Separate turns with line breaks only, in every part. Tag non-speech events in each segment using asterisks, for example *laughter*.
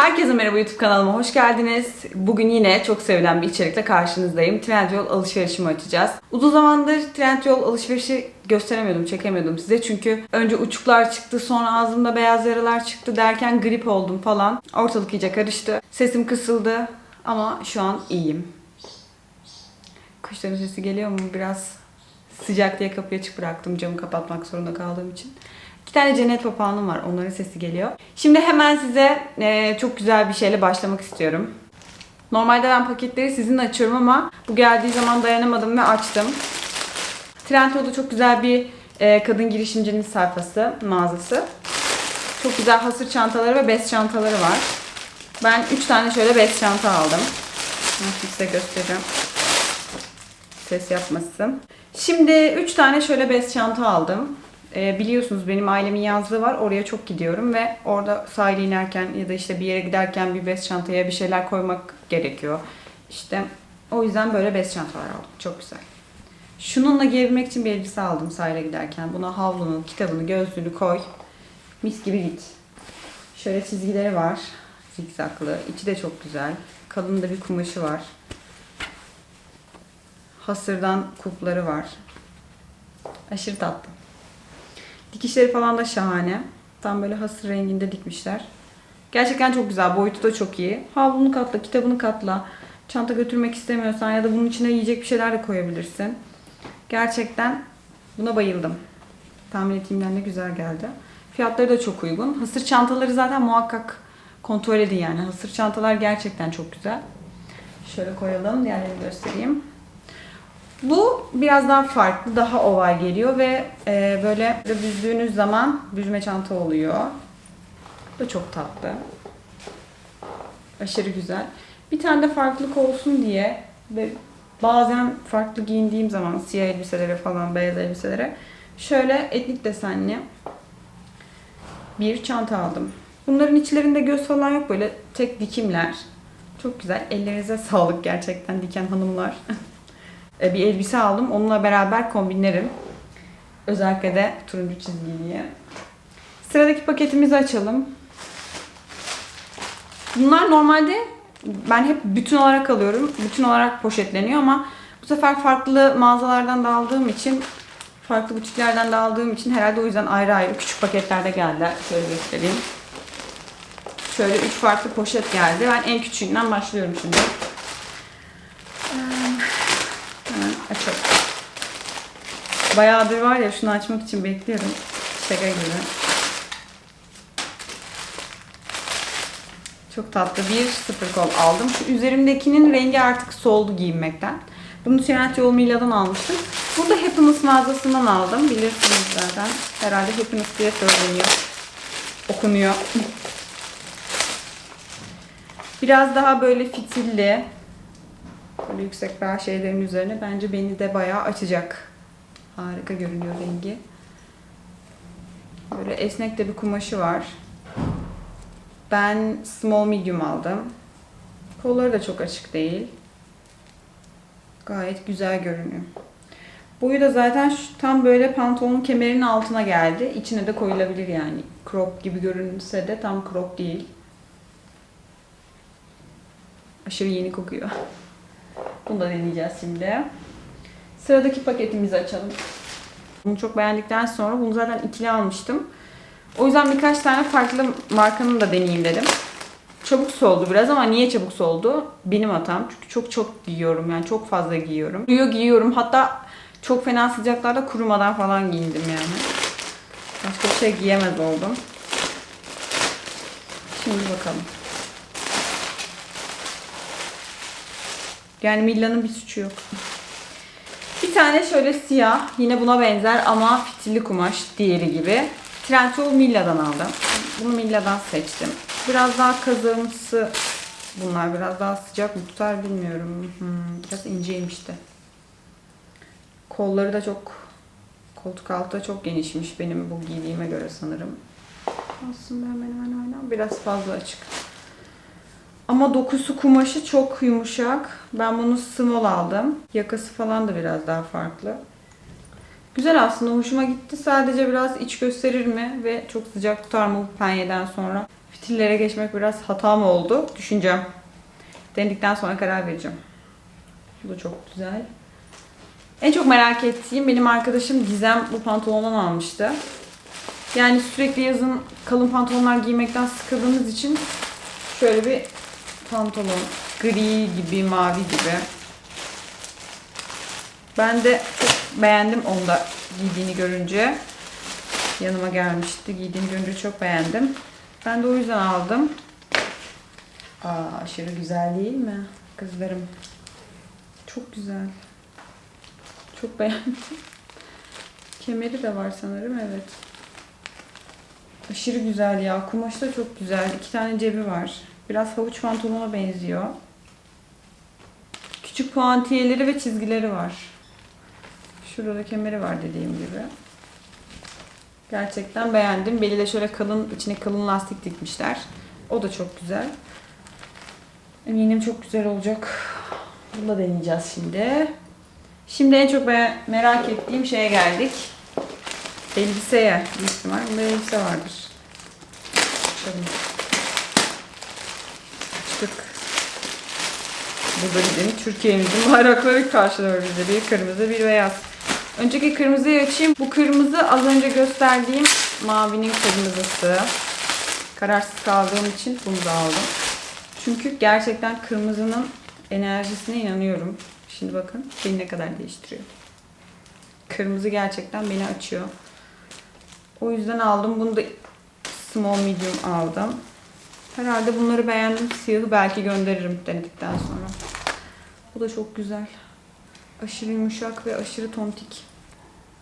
Herkese merhaba YouTube kanalıma hoş geldiniz. Bugün yine çok sevilen bir içerikle karşınızdayım. Trendyol alışverişimi açacağız. Uzun zamandır Trendyol alışverişi gösteremiyordum, çekemiyordum size. Çünkü önce uçuklar çıktı, sonra ağzımda beyaz yaralar çıktı derken grip oldum falan. Ortalık iyice karıştı. Sesim kısıldı ama şu an iyiyim. Kuşların sesi geliyor mu? Biraz sıcak diye kapıyı açık bıraktım camı kapatmak zorunda kaldığım için. İki tane cennet papağanım var. Onların sesi geliyor. Şimdi hemen size e, çok güzel bir şeyle başlamak istiyorum. Normalde ben paketleri sizinle açıyorum ama bu geldiği zaman dayanamadım ve açtım. Trendyol'da çok güzel bir e, kadın girişimcinin sayfası, mağazası. Çok güzel hasır çantaları ve bez çantaları var. Ben 3 tane şöyle bez çanta aldım. Size göstereceğim. Ses yapmasın. Şimdi 3 tane şöyle bez çanta aldım. Ee, biliyorsunuz benim ailemin yazlığı var. Oraya çok gidiyorum ve orada sahile inerken ya da işte bir yere giderken bir bez çantaya bir şeyler koymak gerekiyor. İşte o yüzden böyle bez çantalar aldım. Çok güzel. Şununla giyebilmek için bir elbise aldım sahile giderken. Buna havlunu, kitabını, gözlüğünü koy. Mis gibi git. Şöyle çizgileri var. Zikzaklı. İçi de çok güzel. Kalın da bir kumaşı var. Hasırdan kupları var. Aşırı tatlı. Dikişleri falan da şahane. Tam böyle hasır renginde dikmişler. Gerçekten çok güzel. Boyutu da çok iyi. Havlunu katla, kitabını katla. Çanta götürmek istemiyorsan ya da bunun içine yiyecek bir şeyler de koyabilirsin. Gerçekten buna bayıldım. Tahmin ettiğimden de güzel geldi. Fiyatları da çok uygun. Hasır çantaları zaten muhakkak kontrol edin yani. Hasır çantalar gerçekten çok güzel. Şöyle koyalım. Diğerlerini göstereyim. Bu biraz daha farklı, daha oval geliyor ve e, böyle büzdüğünüz zaman büzme çanta oluyor. Bu da çok tatlı. Aşırı güzel. Bir tane de farklılık olsun diye ve bazen farklı giyindiğim zaman siyah elbiselere falan, beyaz elbiselere şöyle etnik desenli bir çanta aldım. Bunların içlerinde göz falan yok böyle tek dikimler. Çok güzel. Ellerinize sağlık gerçekten diken hanımlar. *laughs* E, bir elbise aldım. Onunla beraber kombinlerim. Özellikle de turuncu çizgiliye. Sıradaki paketimizi açalım. Bunlar normalde ben hep bütün olarak alıyorum. Bütün olarak poşetleniyor ama bu sefer farklı mağazalardan da aldığım için farklı butiklerden de aldığım için herhalde o yüzden ayrı ayrı küçük paketlerde geldiler. Şöyle göstereyim. Şöyle üç farklı poşet geldi. Ben en küçüğünden başlıyorum şimdi. Hemen açalım. Bayağıdır var ya şunu açmak için bekliyorum. Şaka gibi. Çok tatlı bir sıfır kol aldım. Şu üzerimdekinin rengi artık soldu giyinmekten. Bunu Trendyol Mila'dan almıştım. Bunu da Happiness mağazasından aldım. Bilirsiniz zaten. Herhalde Happiness diye söyleniyor. Okunuyor. Biraz daha böyle fitilli, Böyle yüksek bel şeylerin üzerine bence beni de bayağı açacak. Harika görünüyor rengi. Böyle esnek de bir kumaşı var. Ben small medium aldım. Kolları da çok açık değil. Gayet güzel görünüyor. Boyu da zaten şu, tam böyle pantolonun kemerinin altına geldi. İçine de koyulabilir yani. Crop gibi görünse de tam crop değil. Aşırı yeni kokuyor. Bunu da deneyeceğiz şimdi. Sıradaki paketimizi açalım. Bunu çok beğendikten sonra bunu zaten ikili almıştım. O yüzden birkaç tane farklı markanın da deneyeyim dedim. Çabuk soldu biraz ama niye çabuk soldu? Benim hatam. Çünkü çok çok giyiyorum yani çok fazla giyiyorum. Kuruyor giyiyorum. Hatta çok fena sıcaklarda kurumadan falan giyindim yani. Başka bir şey giyemez oldum. Şimdi bakalım. Yani Milla'nın bir suçu yok. Bir tane şöyle siyah, yine buna benzer ama fitilli kumaş diğeri gibi. Trendyol Milla'dan aldım. Bunu Milla'dan seçtim. Biraz daha kazığımsı bunlar. Biraz daha sıcak mı tutar bilmiyorum. Hmm, biraz inceymiş de. Kolları da çok, koltuk altı da çok genişmiş benim bu giydiğime göre sanırım. Aslında hemen hemen aynen biraz fazla açık. Ama dokusu kumaşı çok yumuşak. Ben bunu small aldım. Yakası falan da biraz daha farklı. Güzel aslında hoşuma gitti. Sadece biraz iç gösterir mi ve çok sıcak tutar mı bu penyeden sonra? Fitillere geçmek biraz hata mı oldu? Düşüneceğim. Denedikten sonra karar vereceğim. Bu da çok güzel. En çok merak ettiğim benim arkadaşım Gizem bu pantolondan almıştı. Yani sürekli yazın kalın pantolonlar giymekten sıkıldığımız için şöyle bir pantolon. Gri gibi, mavi gibi. Ben de çok beğendim onu da giydiğini görünce. Yanıma gelmişti. Giydiğini görünce çok beğendim. Ben de o yüzden aldım. Aa, aşırı güzel değil mi? Kızlarım. Çok güzel. Çok beğendim. *laughs* Kemeri de var sanırım. Evet. Aşırı güzel ya. Kumaşı da çok güzel. İki tane cebi var. Biraz havuç pantolona benziyor. Küçük puantiyeleri ve çizgileri var. Şurada da kemeri var dediğim gibi. Gerçekten beğendim. Beli de şöyle kalın, içine kalın lastik dikmişler. O da çok güzel. Eminim çok güzel olacak. Bunu da deneyeceğiz şimdi. Şimdi en çok merak ettiğim şeye geldik. Elbiseye. Büyük ihtimal bunda elbise vardır. Açalım. Burada bizim Türkiye'mizin bayrakları karşılıyor bize. Bir kırmızı bir beyaz. Önceki kırmızıyı açayım. Bu kırmızı az önce gösterdiğim mavinin kırmızısı. Kararsız kaldığım için bunu da aldım. Çünkü gerçekten kırmızının enerjisine inanıyorum. Şimdi bakın beni ne kadar değiştiriyor. Kırmızı gerçekten beni açıyor. O yüzden aldım. Bunu da small medium aldım. Herhalde bunları beğendim. Siyahı belki gönderirim denedikten sonra. Bu da çok güzel. Aşırı yumuşak ve aşırı tontik.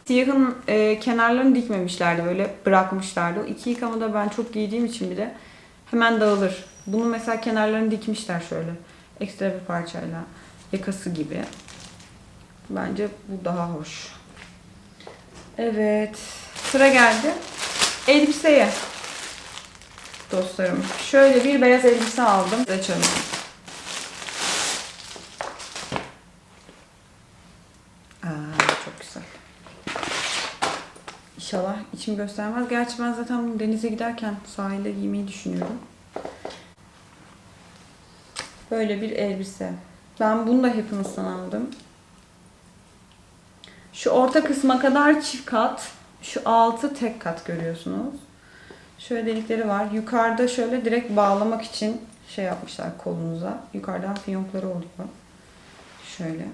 Siyahın e, kenarlarını dikmemişlerdi böyle bırakmışlardı. O iki yıkamada ben çok giydiğim için bir de hemen dağılır. Bunun mesela kenarlarını dikmişler şöyle. Ekstra bir parçayla. Yakası gibi. Bence bu daha hoş. Evet. Sıra geldi. Elbiseye. Dostlarım. Şöyle bir beyaz elbise aldım. Açalım. Aa, çok güzel. İnşallah içim göstermez. Gerçi ben zaten denize giderken sahilde giymeyi düşünüyorum. Böyle bir elbise. Ben bunu da Happiness'tan aldım. Şu orta kısma kadar çift kat. Şu altı tek kat görüyorsunuz. Şöyle delikleri var. Yukarıda şöyle direkt bağlamak için şey yapmışlar kolunuza. Yukarıdan fiyonkları oluyor. Şöyle.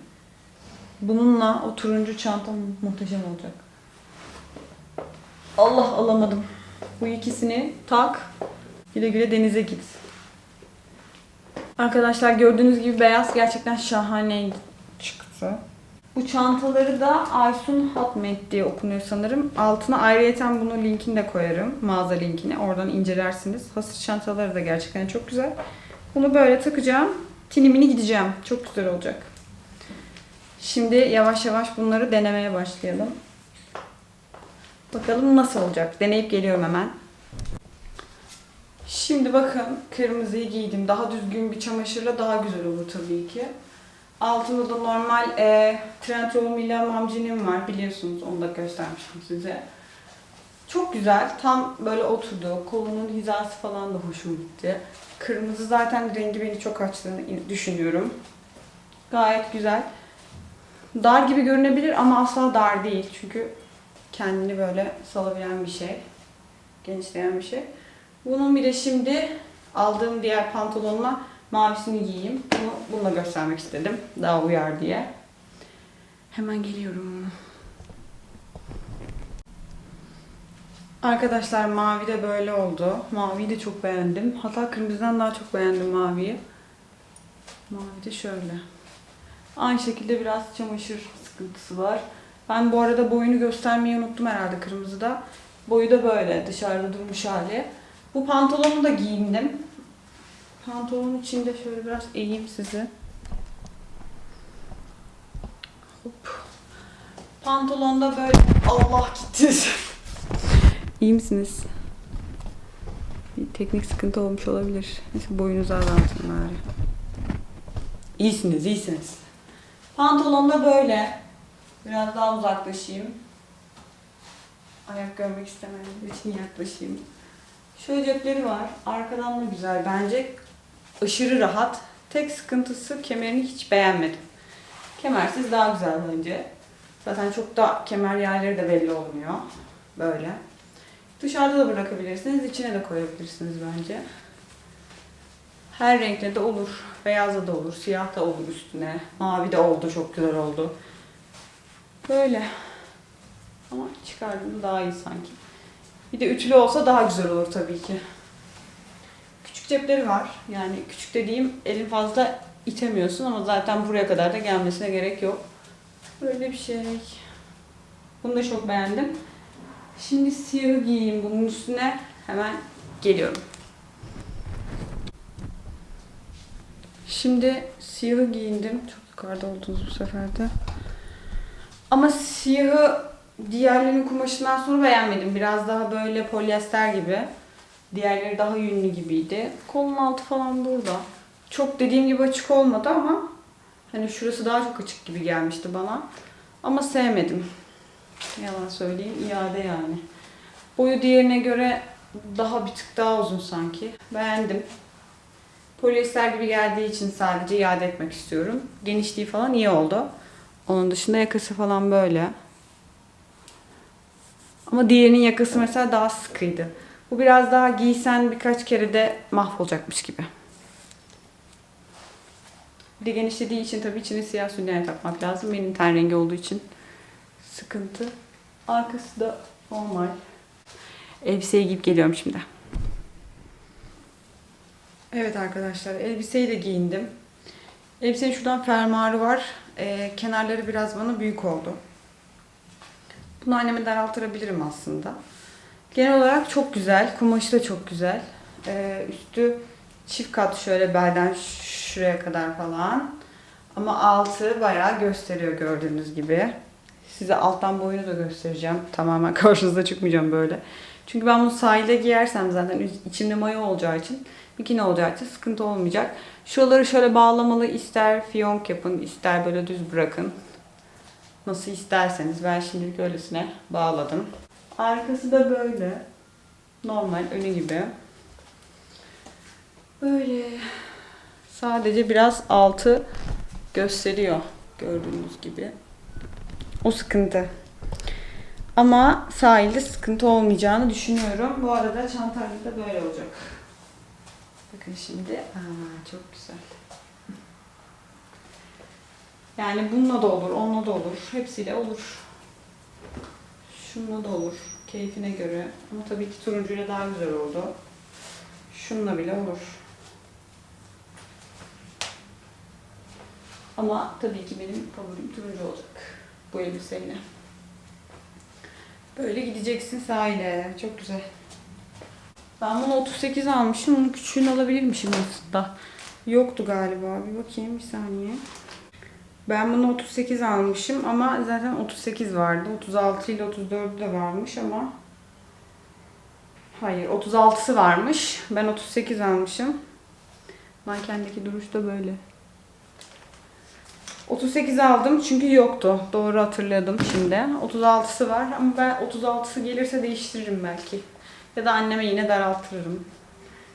Bununla o turuncu çanta muhteşem olacak. Allah alamadım. Bu ikisini tak. Güle güle denize git. Arkadaşlar gördüğünüz gibi beyaz gerçekten şahane çıktı. Bu çantaları da Aysun Hatmet diye okunuyor sanırım. Altına ayrıyeten bunu linkini de koyarım. Mağaza linkini. Oradan incelersiniz. Hasır çantaları da gerçekten çok güzel. Bunu böyle takacağım. Tinimini gideceğim. Çok güzel olacak. Şimdi yavaş yavaş bunları denemeye başlayalım. Bakalım nasıl olacak. Deneyip geliyorum hemen. Şimdi bakın kırmızıyı giydim. Daha düzgün bir çamaşırla daha güzel olur tabii ki. Altında da normal e, Trendyol Milan mamcinim var. Biliyorsunuz onu da göstermiştim size. Çok güzel. Tam böyle oturdu. Kolunun hizası falan da hoşuma gitti. Kırmızı zaten rengi beni çok açtığını düşünüyorum. Gayet güzel. Dar gibi görünebilir ama asla dar değil. Çünkü kendini böyle salabilen bir şey. Genişleyen bir şey. Bunun bir de şimdi aldığım diğer pantolonla mavisini giyeyim. Bunu bununla göstermek istedim. Daha uyar diye. Hemen geliyorum. Arkadaşlar mavi de böyle oldu. Maviyi de çok beğendim. Hatta kırmızıdan daha çok beğendim maviyi. Mavi de şöyle. Aynı şekilde biraz çamaşır sıkıntısı var. Ben bu arada boyunu göstermeyi unuttum herhalde kırmızıda. Boyu da böyle dışarıda durmuş hali. Bu pantolonu da giyindim. Pantolonun içinde şöyle biraz eğeyim sizi. Hop. Pantolonda böyle Allah gitti. *laughs* İyi misiniz? Bir teknik sıkıntı olmuş olabilir. Neyse boyunuzu azaltın bari. İyisiniz, iyisiniz. Pantolonda böyle. Biraz daha uzaklaşayım. Ayak görmek istemeyenler için yaklaşayım. Şöyle cepleri var. Arkadan da güzel bence. Aşırı rahat. Tek sıkıntısı kemerini hiç beğenmedim. Kemersiz daha güzel bence. Zaten çok da kemer yerleri de belli olmuyor. Böyle. Dışarıda da bırakabilirsiniz. içine de koyabilirsiniz bence. Her renkte de olur. Beyazda da olur. Siyah da olur üstüne. Mavi de oldu. Çok güzel oldu. Böyle. Ama çıkardığımda daha iyi sanki. Bir de ütülü olsa daha güzel olur tabii ki. Küçük cepleri var. Yani küçük dediğim elin fazla itemiyorsun ama zaten buraya kadar da gelmesine gerek yok. Böyle bir şey. Bunu da çok beğendim. Şimdi siyahı giyeyim bunun üstüne. Hemen geliyorum. Şimdi siyahı giyindim. Çok yukarıda oldunuz bu sefer de. Ama siyahı diğerlerinin kumaşından sonra beğenmedim. Biraz daha böyle polyester gibi. Diğerleri daha yünlü gibiydi. Kolun altı falan burada. Çok dediğim gibi açık olmadı ama hani şurası daha çok açık gibi gelmişti bana. Ama sevmedim. Yalan söyleyeyim iade yani. Boyu diğerine göre daha bir tık daha uzun sanki. Beğendim. Polyester gibi geldiği için sadece iade etmek istiyorum. Genişliği falan iyi oldu. Onun dışında yakası falan böyle. Ama diğerinin yakası mesela daha sıkıydı. Bu biraz daha giysen birkaç kere de mahvolacakmış gibi. Bir de genişlediği için tabii içine siyah sünger takmak lazım. Benim ten rengi olduğu için sıkıntı. Arkası da normal. Elbiseyi giyip geliyorum şimdi. Evet arkadaşlar elbiseyi de giyindim. Elbisenin şuradan fermuarı var. Ee, kenarları biraz bana büyük oldu. Bunu anneme daraltırabilirim aslında. Genel olarak çok güzel. Kumaşı da çok güzel. Ee, üstü çift kat şöyle belden şuraya kadar falan. Ama altı bayağı gösteriyor gördüğünüz gibi. Size alttan boyunu da göstereceğim. Tamamen *laughs* karşınıza çıkmayacağım böyle. Çünkü ben bunu sahilde giyersem zaten içinde mayo olacağı için bikini olacağı için sıkıntı olmayacak. Şuraları şöyle bağlamalı ister fiyonk yapın ister böyle düz bırakın. Nasıl isterseniz ben şimdilik öylesine bağladım. Arkası da böyle. Normal önü gibi. Böyle. Sadece biraz altı gösteriyor gördüğünüz gibi. O sıkıntı. Ama sahilde sıkıntı olmayacağını düşünüyorum. Bu arada çantayla da böyle olacak. Bakın şimdi. Aa, çok güzel. Yani bununla da olur, onunla da olur. Hepsiyle olur. Şununla da olur. Keyfine göre. Ama tabii ki turuncuyla daha güzel oldu. Şununla bile olur. Ama tabii ki benim favorim turuncu olacak. Bu elbiseyle. Böyle gideceksin sahile. Çok güzel. Ben bunu 38 almışım. Bunun küçüğünü alabilirmişim aslında. Yoktu galiba. Bir bakayım bir saniye. Ben bunu 38 almışım ama zaten 38 vardı. 36 ile 34 de varmış ama Hayır 36'sı varmış. Ben 38 almışım. Mankendeki duruş da böyle. 38 aldım çünkü yoktu. Doğru hatırladım şimdi. 36'sı var ama ben 36'sı gelirse değiştiririm belki. Ya da anneme yine daraltırım.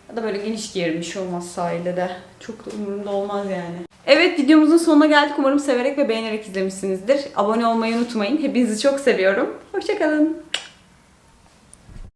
Ya da böyle geniş giyerim bir şey olmaz sahilde de. Çok da umurumda olmaz yani. Evet videomuzun sonuna geldik. Umarım severek ve beğenerek izlemişsinizdir. Abone olmayı unutmayın. Hepinizi çok seviyorum. Hoşçakalın.